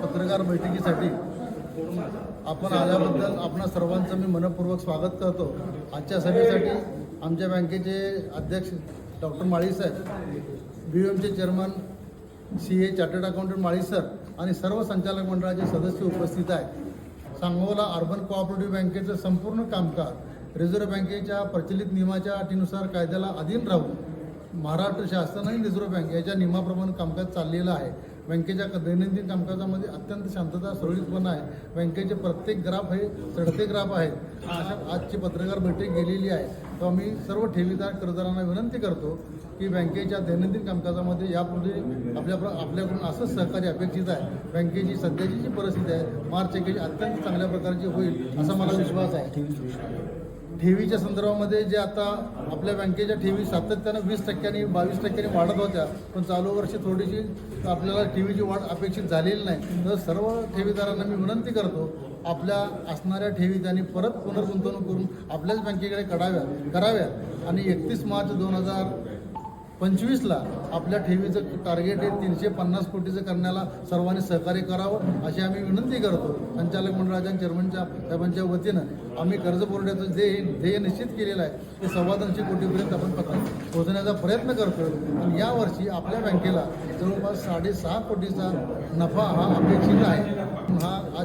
पत्रकार बैठकीसाठी आपण आल्याबद्दल आपणा सर्वांचं मी मनपूर्वक स्वागत करतो. आजच्या सभेसाठी आमच्या बँकेचे अध्यक्ष डॉक्टर माळी साहेब B एमचे chairman C A chartered accountant Mali sir आणि सर्व संचालक मंडळाचे सदस्य उपस्थित आहेत. सांगोला अर्बन कोऑपरेटिव्ह बँकेचं संपूर्ण कामकाज रिझर्व्ह बँकेच्या प्रचलित नियमाच्या अटीनुसार कायद्याला अधीन राहून महाराष्ट्र शासन आणि रिझर्व्ह बँक याच्या नियमाप्रमाणे कामकाज चाललेलं आहे. बँकेच्या दैनंदिन कामकाजामध्ये अत्यंत शांतता सुरळीतपणा आहे. बँकेचे प्रत्येक ग्राफ हे चढते ग्राफ आहेत. अशा आजची पत्रकार बैठक गेलेली आहे. तो आम्ही सर्व ठेवीदार कर्जदारांना विनंती करतो की बँकेच्या दैनंदिन कामकाजामध्ये यापुढे आपल्या आपल्याकडून असंच सहकार्य अपेक्षित आहे. बँकेची सध्याची जी परिस्थिती आहे मार्च एकेची अत्यंत चांगल्या प्रकारची होईल असा मला विश्वास आहे. ठेवीच्या संदर्भामध्ये जे आता आपल्या बँकेच्या ठेवी सातत्यानं वीस टक्क्यांनी बावीस टक्क्यांनी वाढत होत्या पण चालू वर्षी थोडीशी आपल्याला ठेवीची वाढ अपेक्षित झालेली नाही. तर सर्व ठेवीदारांना मी विनंती करतो आपल्या असणाऱ्या ठेवी त्यांनी परत पुनर्गुंतवणूक करून आपल्याच बँकेकडे कडाव्या कराव्या आणि एकतीस मार्च दोन हजार पंचवीसला आपल्या ठेवीचं टार्गेट आहे तीनशे पन्नास कोटीचं करण्याला सर्वांनी सहकार्य करावं अशी आम्ही विनंती करतो. संचालक मंडळाच्या चेअरमनच्या साहेबांच्या वतीनं आम्ही कर्ज पुरवठ्याचं जे ध्येय निश्चित केलेलं आहे ते सव्वा दोनशे कोटीपर्यंत आपण पत्र पोहोचण्याचा प्रयत्न करतो आणि यावर्षी आपल्या बँकेला जवळपास साडेसहा कोटीचा नफा हा अपेक्षित आहे. हा आज